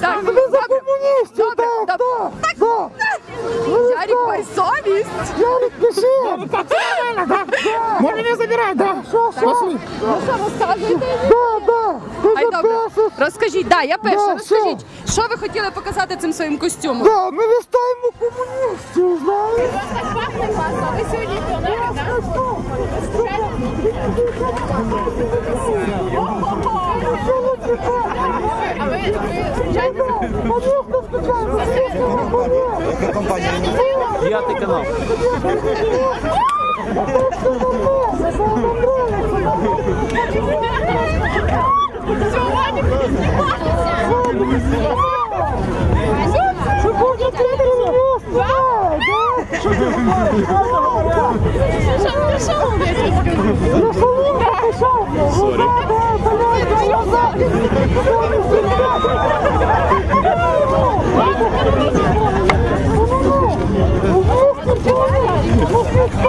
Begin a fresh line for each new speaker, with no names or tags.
Так,
Ви за комуністів,
Добре,
так, так, так.
Ярик
так.
совість.
Ярик, пиши.
Можно меня забирать, да?
Що, що?
Ну що, розказуєте?
Да, да. Ти
Ай, добре.
записуєш.
Розкажіть, да, я перша.
Да,
Розкажіть, що ви хотіли показати цим своїм костюмом?
Да, ми вистаємо комуністів, знаєш?
Ви сьогодні плануєте, так? А ви, ви зустрічаєтеся?
Конечно.
П'ятий канал.
Сьогодні будуть
Що буде тренером? Да, да. Oh,